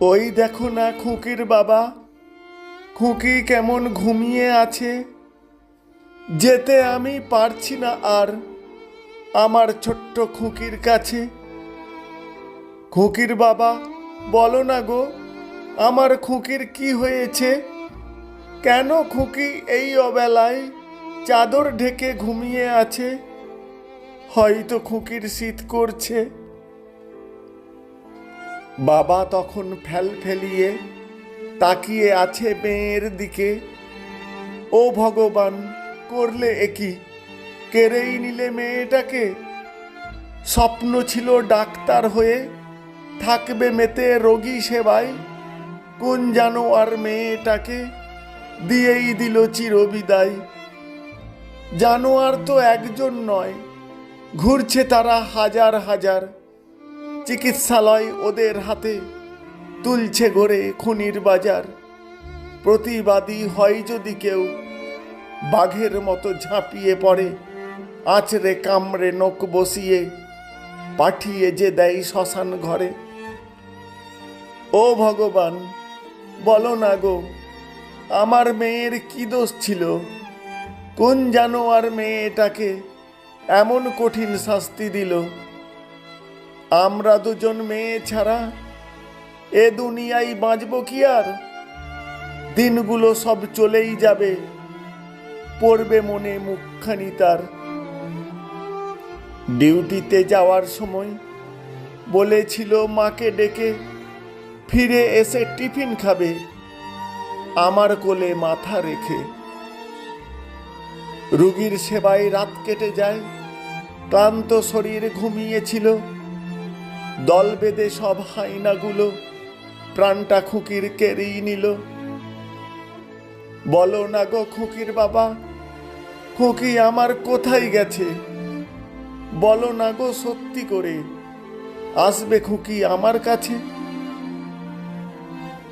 ওই দেখো না খুকির বাবা। খুকি কেমন ঘুমিয়ে আছে। যেতে আমি পারছি না আর আমার ছোট্ট খুকির কাছে। খুকির বাবা, বলো না গো, আমার খুকির কি হয়েছে? কেন খুকি এই অবেলায় চাদর ঢেকে ঘুমিয়ে আছে? হয়তো খুকির শীত করছে। বাবা তখন ফেল ফেলিয়ে তাকিয়ে আছে মেয়ের দিকে। ও ভগবান, করলে একই কেড়েই নিলে মেয়েটাকে? স্বপ্ন ছিল ডাক্তার হয়ে থাকবে মেতে রোগী সেবায় কোন জানো আর মেয়েটাকে দিয়েই দিল চিরবিদায়। জানোয়ার তো একজন নয়, ঘুরছে তারা হাজার হাজার। চিকিৎসালয় ওদের হাতে। তুলছে গড়ে খুনির বাজার। প্রতিবাদী হয় যদি কেউ। বাঘের মতো ঝাঁপিয়ে পড়ে। আঁচড়ে কামড়ে নখ বসিয়ে। পাঠিয়ে যে দেয় শ্মশান ঘরে। ও ভগবান, বলো না গো, আমার মেয়ের কি দোষ ছিল? কোন জানোয়ার মেয়েটাকে এমন কঠিন শাস্তি দিল? আমরা দুজন মেয়ে ছাড়া এ দুনিয়ায় বাঁচব কি আর? দিনগুলো সব চলেই যাবে, পড়বে মনে মুখখানি তার। ডিউটিতে যাওয়ার সময় বলেছিল মাকে ডেকে, ফিরে এসে টিফিন খাবে, আমার কোলে মাথা রেখে। রুগীর সেবায় রাত কেটে যায়, ক্লান্ত শরীর ঘুমিয়েছিল। দল বেঁধে সব হাইনাগুলো, প্রাণটা খুকির কেড়েই নিল। বলো না গো খুকির বাবা, খুকি আমার কোথায় গেছে? বলো না গো সত্যি করে, আসবে খুকি আমার কাছে?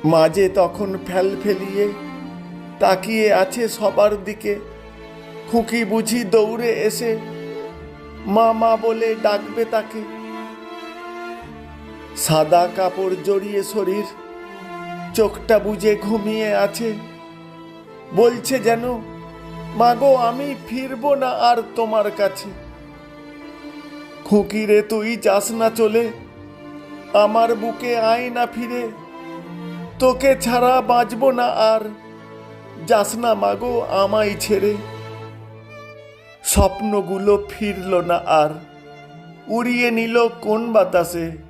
মাঝে তখন ফেল ফেলিয়ে তাকিয়ে আছে সবার দিকে। খুকি বুঝি দৌড়ে এসে, মা মা বলে ডাকবে তাকে। সাদা কাপড় জড়িয়ে শরীর, চোখটা বুঝে ঘুমিয়ে আছে। বলছে যেন, মাগো, আমি ফিরবো না আর তোমার কাছে। খুকিরে, তুই যাস না চলে, আমার বুকে আয় না ফিরে। তোকে ছাড়া বাঁচবো না আর, যাস না মাগো, আমায় ছেড়ে। স্বপ্নগুলো ফিরল না আর, উড়িয়ে নিল কোন বাতাসে।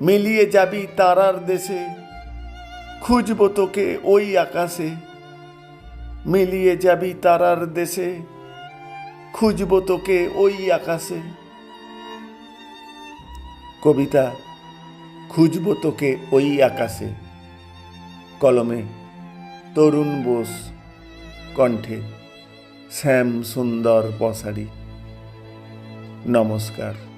মিলিয়ে যাবি তারার দেশে। খুঁজবো তোকে ওই আকাশে। মিলিয়ে যাবি তারার দেশে। খুঁজবো তোকে ওই আকাশে। কবিতা, খুঁজবো তোকে ওই আকাশে। কলমে, তরুণ বোস, কণ্ঠে, শ্যাম সুন্দর পসারি। নমস্কার।